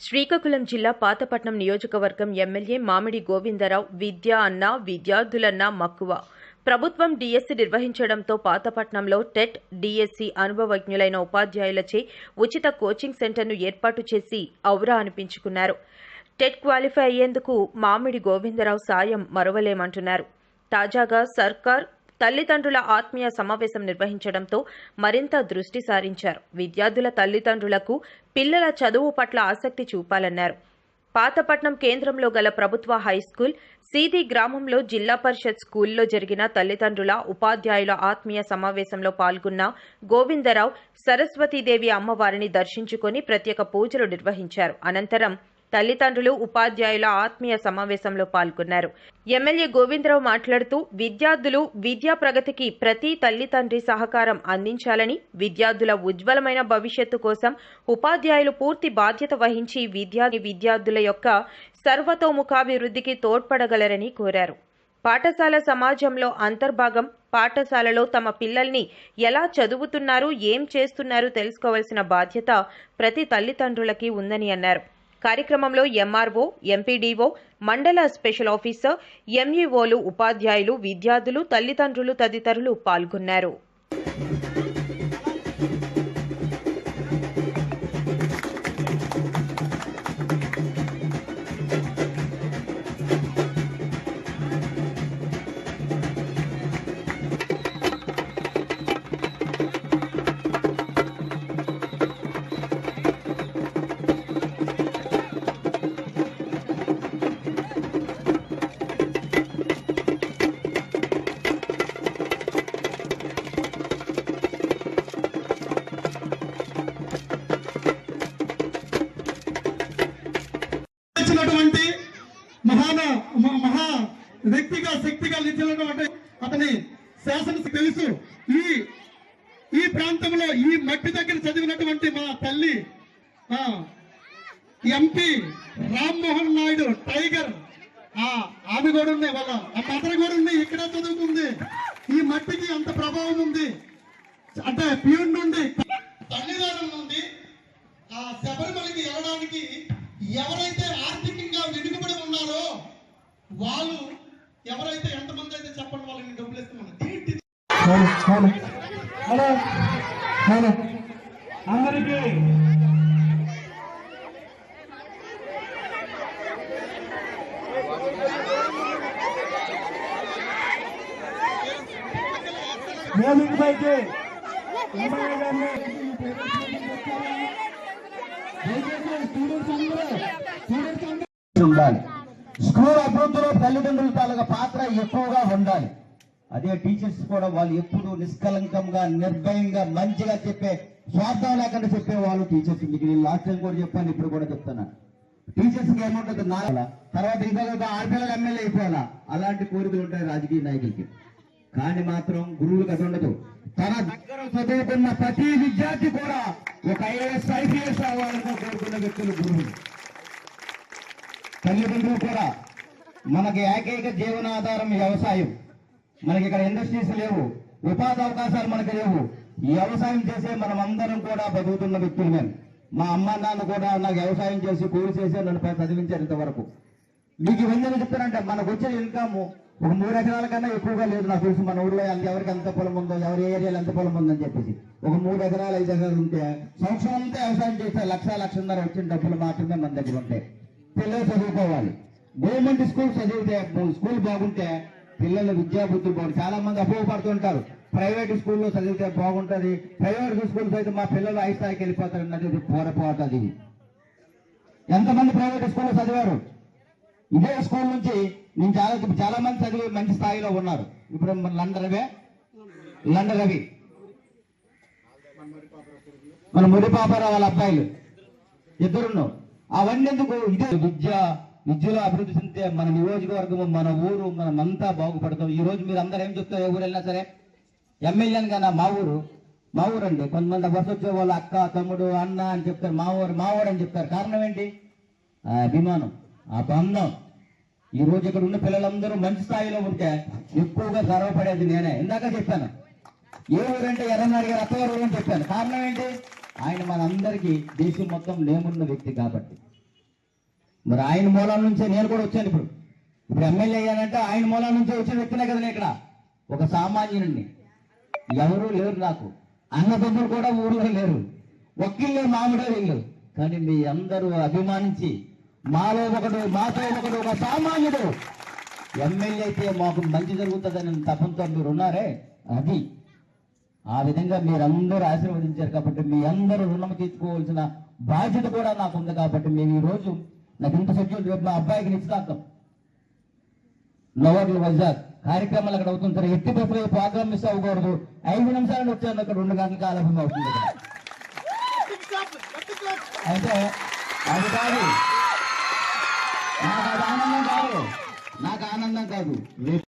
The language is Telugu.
శ్రీకాకుళం జిల్లా పాతపట్నం నియోజకవర్గం ఎమ్మెల్యే మామిడి గోవిందరావు విద్య అన్న విద్యార్థులన్న మక్కువ. ప్రభుత్వం డిఎస్సి నిర్వహించడంతో పాతపట్నంలో టెట్ డిఎస్సి అనుభవజ్ఞులైన ఉపాధ్యాయులచే ఉచిత కోచింగ్ సెంటర్ను ఏర్పాటు చేసి ఔరా అనిపించుకున్నారు. టెట్ క్వాలిఫై అయ్యేందుకు మామిడి గోవిందరావు సాయం మరవలేమంటున్నారు. తాజాగా సర్కార్ తల్లిదండ్రుల ఆత్మీయ సమావేశం నిర్వహించడంతో మరింత దృష్టి సారించారు. విద్యార్థుల తల్లిదండ్రులకు పిల్లల చదువు పట్ల ఆసక్తి చూపాలన్నారు. పాతపట్నం కేంద్రంలో గల ప్రభుత్వ హైస్కూల్ సీది గ్రామంలో జిల్లా పరిషత్ స్కూల్లో జరిగిన తల్లిదండ్రుల ఉపాధ్యాయుల ఆత్మీయ సమావేశంలో పాల్గొన్న గోవిందరావు సరస్వతీదేవి అమ్మవారిని దర్శించుకొని ప్రత్యేక పూజలు నిర్వహించారు. అనంతరం తల్లిదండ్రులు ఉపాధ్యాయుల ఆత్మీయ సమావేశంలో పాల్గొన్నారు. ఎమ్మెల్యే గోవిందరావు మాట్లాడుతూ విద్యార్థులు విద్యా ప్రగతికి ప్రతి తల్లిదండ్రి సహకారం అందించాలని విద్యార్థుల ఉజ్వలమైన భవిష్యత్తు కోసం ఉపాధ్యాయులు పూర్తి బాధ్యత వహించి విద్యా విద్యార్థుల యొక్క సర్వతోముఖాభివృద్ధికి తోడ్పడగలరని కోరారు. పాఠశాల సమాజంలో అంతర్భాగం పాఠశాలలో తమ పిల్లల్ని ఎలా చదువుతున్నారు ఏం చేస్తున్నారు తెలుసుకోవాల్సిన బాధ్యత ప్రతి తల్లిదండ్రులకి ఉందని అన్నారు. కార్యక్రమంలో ఎంఆర్ఓ ఎంపీడీఓ మండల స్పెషల్ ఆఫీసర్ ఎంఈఓలు ఉపాధ్యాయులు విద్యార్థులు తల్లిదండ్రులు తదితరులు పాల్గొన్నారు. ఇచ్చినటువంటి మహాన మహా వ్యక్తిగా శక్తిగా నిలిచినటువంటి అతని శాసన తెలుసు. ఈ ఈ ప్రాంతంలో ఈ మట్టి దగ్గర చదివినటువంటి మా తల్లి ఎంపీ రామ్మోహన్ నాయుడు టైగర్ ఆ ఆమె కూడా ఉంది వాళ్ళ ఆ మదర్ కూడా ఉంది ఇక్కడ చదువుకుంది ఈ మట్టికి అంత ప్రభావం ఉంది. అంటే ప్యూన్ నుండి తల్లిదండ్రుల నుండి ఆ శబరిమలకి వెళ్ళడానికి ఎవరైతే ఆర్థిక వాళ్ళు ఎవరైతే ఎంతమంది అయితే చెప్పండి వాళ్ళని డబ్బులు ఇస్తామని అందరికీ పైకి ఉండాలి. స్కూల్ అభివృద్ధిలో తల్లిదండ్రుల తాలూకా పాత్ర ఎక్కువగా ఉండాలి. అదే టీచర్స్ కూడా వాళ్ళు ఎప్పుడు నిష్కలంకంగా నిర్భయంగా మంచిగా చెప్పే స్వార్థం లేకుండా చెప్పే వాళ్ళు టీచర్స్. మీకు నేను లాస్ట్ టైం కూడా చెప్పాను ఇప్పుడు కూడా చెప్తాను టీచర్స్కి ఏముంటుంది? నాలా తర్వాత ఇంకొక ఆడపిల్లలు ఎమ్మెల్యే అయిపోవాలా? అలాంటి కోరికలు ఉంటాయి రాజకీయ నాయకులకి. కానీ మాత్రం గురువులకు అది ఉండదు. తన దగ్గర చదువుతున్న ప్రతి విద్యార్థి కూడా ఒక ఐఏఎస్ ఐపీఎస్ అవ్వాలని కోరుకున్న వ్యక్తులు గురువులు. తల్లిదండ్రులు కూడా మనకి ఏకైక జీవనాధారం వ్యవసాయం. మనకి ఇక్కడ ఇండస్ట్రీస్ లేవు ఉపాధి అవకాశాలు మనకి లేవు. ఈ వ్యవసాయం చేసే మనం అందరం కూడా బతుకుతున్న వ్యక్తులు మేము. మా అమ్మ నాన్న కూడా నాకు వ్యవసాయం చేసి కూలి చేసి నన్ను చదివించారు ఇంతవరకు. మీకు ఇవన్నీ చెప్తానంటే మనకు వచ్చే ఇన్కమ్ ఒక మూడు ఎకరాల కన్నా ఎక్కువగా లేదు నాకు తెలుసు. మన ఊర్లో ఎవరికి ఎంత పొలం ఉందో ఎవరి ఏరియాలో ఎంత పొలం ఉందని చెప్పేసి. ఒక మూడు ఎకరాలు ఐదు ఎకరాలు ఉంటే సంవత్సరం అంతా వ్యవసాయం చేస్తే లక్ష లక్షన్నర వచ్చిన డబ్బులు మాత్రమే మన దగ్గర ఉంటాయి. పిల్లలు చదువుకోవాలి. గవర్నమెంట్ స్కూల్ చదివితే స్కూల్ బాగుంటే పిల్లల విద్యా బుద్ధులు చాలా మంది అపోహపడుతుంటారు ప్రైవేట్ స్కూల్లో చదివితే బాగుంటుంది. ప్రైవేట్ స్కూల్స్ అయితే మా పిల్లలు హై స్థాయికి వెళ్ళిపోతారు అన్నది పొరపాటు అది. ఎంతమంది ప్రైవేట్ స్కూల్లో చదివారు? ఇదే స్కూల్ నుంచి నేను చాలా చాలా మంది చదివి మంచి స్థాయిలో ఉన్నారు. ఇప్పుడు లండ లండన్ లండ లండన్ రవి. మన ముడిపాపరావు వాళ్ళ అబ్బాయిలు. ఇద్దరున్నావు అవన్నీ ఎందుకు ఇదే విద్య. విద్యలో అభివృద్ధి చెందితే మన నియోజకవర్గం మన ఊరు మనం అంతా బాగుపడతాం. ఈ రోజు మీరు అందరూ ఏం చెప్తారు? ఏ ఊరు వెళ్ళినా సరే. ఎమ్మెల్యేని కన్నా మా ఊరు. మా ఊరు అండి కొంతమంది వరుస వచ్చే వాళ్ళు అక్క తమ్ముడు అన్న అని చెప్తారు. మా ఊరు మా ఊరు అని చెప్తారు. కారణం ఏంటి? ఆ అభిమానం ఆ బంధం. ఈ రోజు ఇక్కడ ఉన్న పిల్లలందరూ మంచి స్థాయిలో ఉంటే ఎక్కువగా గర్వపడేది నేనే. ఇందాక చెప్పాను. ఏ ఊరంటే ఎర్రనారి గారు అత్తగారు అని చెప్పాను. కారణం ఏంటి? ఆయన మనందరికీ దేశం మొత్తం నేమున్న వ్యక్తి కాబట్టి. మరి ఆయన మూలం నుంచే నేను కూడా వచ్చాను ఇప్పుడు. ఇప్పుడు ఎమ్మెల్యే అయ్యానంటే ఆయన మూలం నుంచే వచ్చిన వ్యక్తినే కదా ఇక్కడ. ఒక సామాన్యుడిని. ఎవరూ లేరు నాకు. అన్నదమ్ములు కూడా ఊర్లో లేరు. ఒక్కిళ్ళే మామిడే వీళ్ళు కానీ మీ అందరూ అభిమానించి మాలో ఒకడు మాతో ఒకడు ఒక సామాన్యుడు. ఎమ్మెల్యే అయితే మాకు మంచి జరుగుతుందని తపంతో మీరు ఉన్నారే? అది. ఆ విధంగా మీరందరూ ఆశీర్వదించారు కాబట్టి మీ అందరూ రుణం తీసుకోవాల్సిన బాధ్యత కూడా నాకు ఉంది కాబట్టి మేము ఈ రోజు నాకు ఇంత షెడ్యూల్ రేపు మా అబ్బాయికి నిశ్చితార్థం. నవర్లు వైజాగ్ కార్యక్రమాలు అక్కడ అవుతుంది. సరే ఎట్టి బస్సులో ప్రోగ్రామ్ మిస్ అవ్వకూడదు. ఐదు నిమిషాలు వచ్చాను అక్కడ రెండు గంటల కాలం అవుతుంది. అయితే అది కాదు. నాకు అది ఆనందం కాదు. నాకు ఆనందం కాదు.